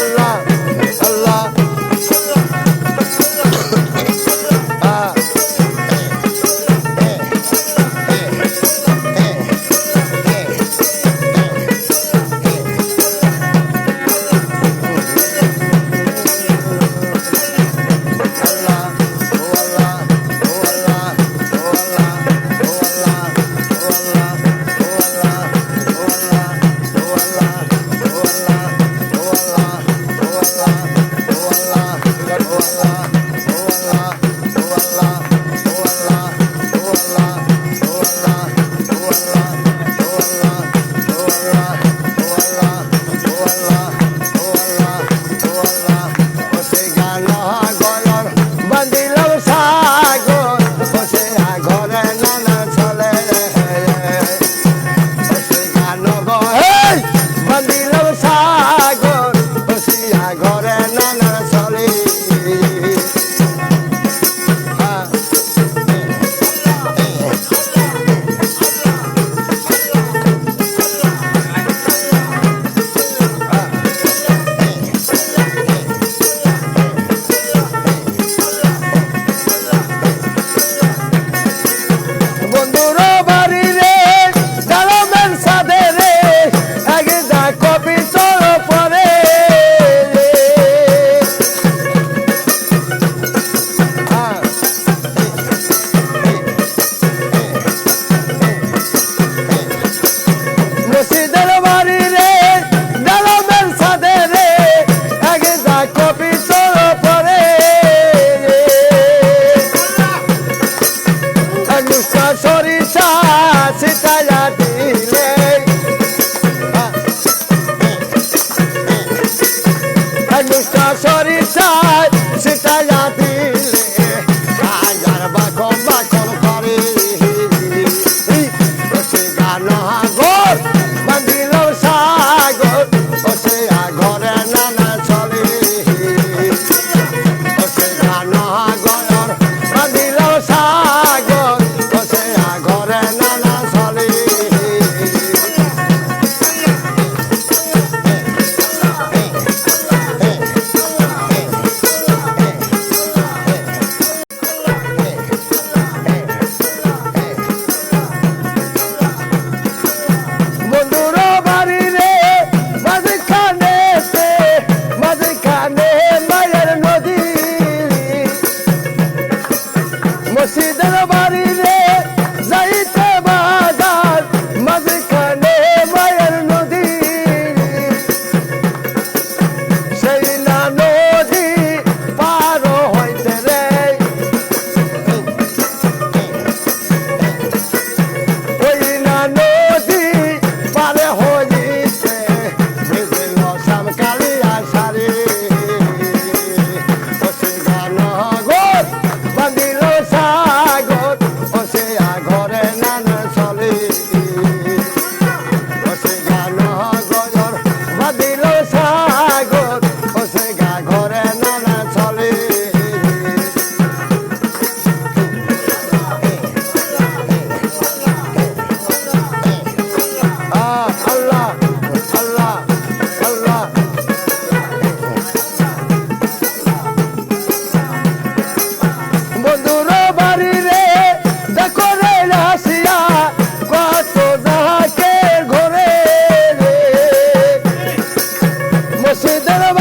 love. Anushka সরিষা। মসজিদের বাড়ি মসজিদের বাড়িতে